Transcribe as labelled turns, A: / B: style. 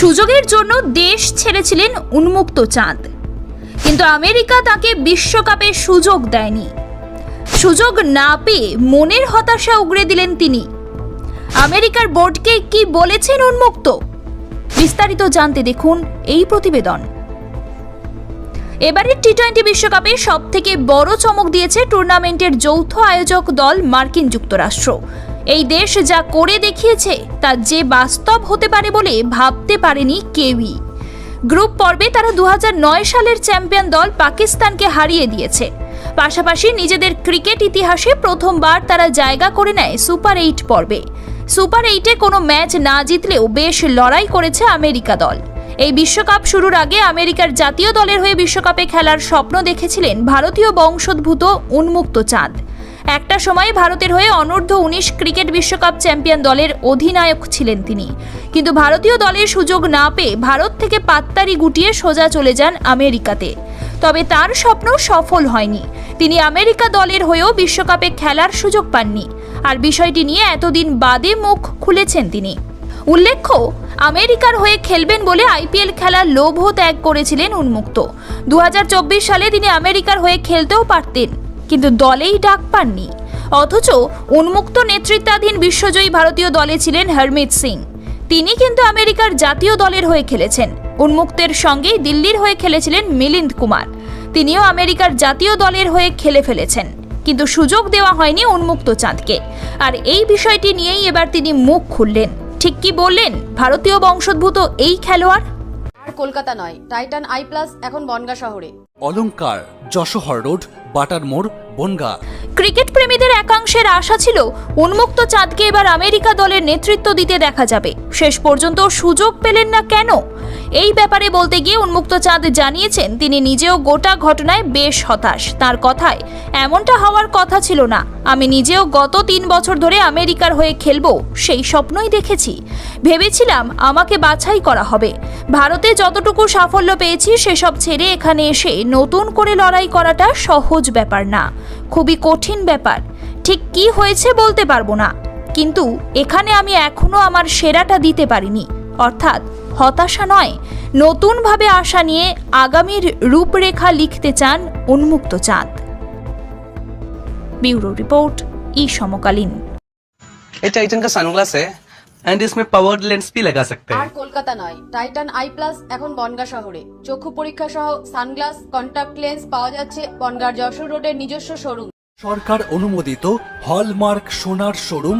A: সুযোগের জন্য দেশ ছেড়েছিলেন উন্মুক্ত চাঁদ। কিন্তু আমেরিকা তাকে বিশ্বকাপে সুযোগ দেয়নি। সুযোগ না পেয়ে মনের হতাশা উগড়ে দিলেন তিনি। আমেরিকার বোর্ডকে কি বলেছেন উন্মুক্ত? বিস্তারিত জানতে দেখুন এই প্রতিবেদন। এবারের টি টোয়েন্টি বিশ্বকাপে সব থেকে বড় চমক দিয়েছে টুর্নামেন্টের যৌথ আয়োজক দল মার্কিন যুক্তরাষ্ট্র। এই দেশ যা করে দেখিয়েছে, তা যে বাস্তব হতে পারে বলে ভাবতে পারেনি কেউই। গ্রুপ পর্বে তারা দু হাজার নয় সালের চ্যাম্পিয়ন দল পাকিস্তানকে হারিয়ে দিয়েছে। পাশাপাশি নিজেদের ক্রিকেট ইতিহাসে প্রথমবার তারা জায়গা করে নেয় সুপার এইট পর্বে। সুপার এইটে কোনো ম্যাচ না জিতলেও বেশ লড়াই করেছে আমেরিকা দল। এই বিশ্বকাপ শুরুর আগে আমেরিকার জাতীয় দলের হয়ে বিশ্বকাপে খেলার স্বপ্ন দেখেছিলেন ভারতীয় বংশোদ্ভূত উন্মুক্ত চাঁদ। একটা সময় ভারতের হয়ে অনূর্ধ্ব উনিশ ক্রিকেট বিশ্বকাপ চ্যাম্পিয়ন দলের অধিনায়ক ছিলেন তিনি। কিন্তু ভারতীয় দলের সুযোগ না পেয়ে ভারত থেকে পাত্তারি গুটিয়ে সোজা চলে যান আমেরিকাতে। তবে তার স্বপ্ন সফল হয়নি। তিনি আমেরিকা দলের হয়েও বিশ্বকাপে খেলার সুযোগ পাননি। আর বিষয়টি নিয়ে এতদিন বাদে মুখ খুলেছেন তিনি। উল্লেখ্য, আমেরিকার হয়ে খেলবেন বলে আইপিএল খেলার লোভও ত্যাগ করেছিলেন উন্মুক্ত। দু হাজার চব্বিশ সালে তিনি আমেরিকার হয়ে খেলতেও পারতেন। কিন্তু দলেই ডাক পাননি। অথচ উন্মুক্ত নেতৃত্বাধীন বিশ্বজয়ী ভারতীয় দলে ছিলেন হরমিত সিং। তিনি কিন্তু আমেরিকার জাতীয় দলের হয়ে খেলেছেন। উন্মুক্তের সঙ্গেই দিল্লির হয়ে খেলেছিলেন মিলিন্দ কুমার। তিনিও আমেরিকার জাতীয় দলের হয়ে খেলে ফেলেছেন। কিন্তু সুযোগ দেওয়া হয়নি উন্মুক্ত চাঁদকে। আর এই বিষয়টি নিয়েই এবার তিনি মুখ খুললেন। ঠিক কি বললেন ভারতীয় বংশোদ্ভূত এই খেলোয়াড়?
B: কলকাতা নয় টাইটান আই প্লাস এখন বনগা শহরে।
C: অলঙ্কার যশোহর রোড বাটার মোড় বনগা।
A: ক্রিকেট প্রেমীদের একাংশের আশা ছিল উন্মুক্ত চাঁদকে এবার আমেরিকা দলের নেতৃত্ব দিতে দেখা যাবে। শেষ পর্যন্ত সুযোগ পেলেন না কেন? এই ব্যাপারে বলতে গিয়ে উন্মুক্ত চাঁদ জানিয়েছেন, তিনি নিজেও গোটা ঘটনায় বেশ হতাশ। তার কথায়, এমনটা হওয়ার কথা ছিল না। আমি নিজেও গত তিন বছর ধরে আমেরিকার হয়ে খেলব, সেই স্বপ্নই দেখেছি। ভেবেছিলাম আমাকে বাছাই করা হবে। ভারতে যতটুকু সাফল্য পেয়েছি, সেসব ছেড়ে এখানে এসে নতুন করে লড়াই করাটা সহজ ব্যাপার না। খুবই কঠিন ব্যাপার। ঠিক কি হয়েছে বলতে পারব না। কিন্তু এখানে আমি এখনও আমার সেরাটা দিতে পারিনি। অর্থাৎ হতাশা নয় নতুনভাবে আশা নিয়ে আগামীর রূপরেখা লিখতে চান উন্মুক্ত চাঁদ ব্যুরো রিপোর্ট ই সমকালীন
D: ये टाइटन का सनग्लास है एंड इसमें पावर्ड लेंस भी लगा सकते
B: আর
D: हैं
B: কলকাতা নয় টাইটান আই প্লাস এখন বনগা শহরে চক্ষু পরীক্ষা সহ সানগ্লাস কন্টাক্ট লেন্স পাওয়া যাচ্ছে বনগার যশোর রোডের নিজস্ব শোরুম
C: সরকার অনুমোদিত হলমার্ক সোনার শোরুম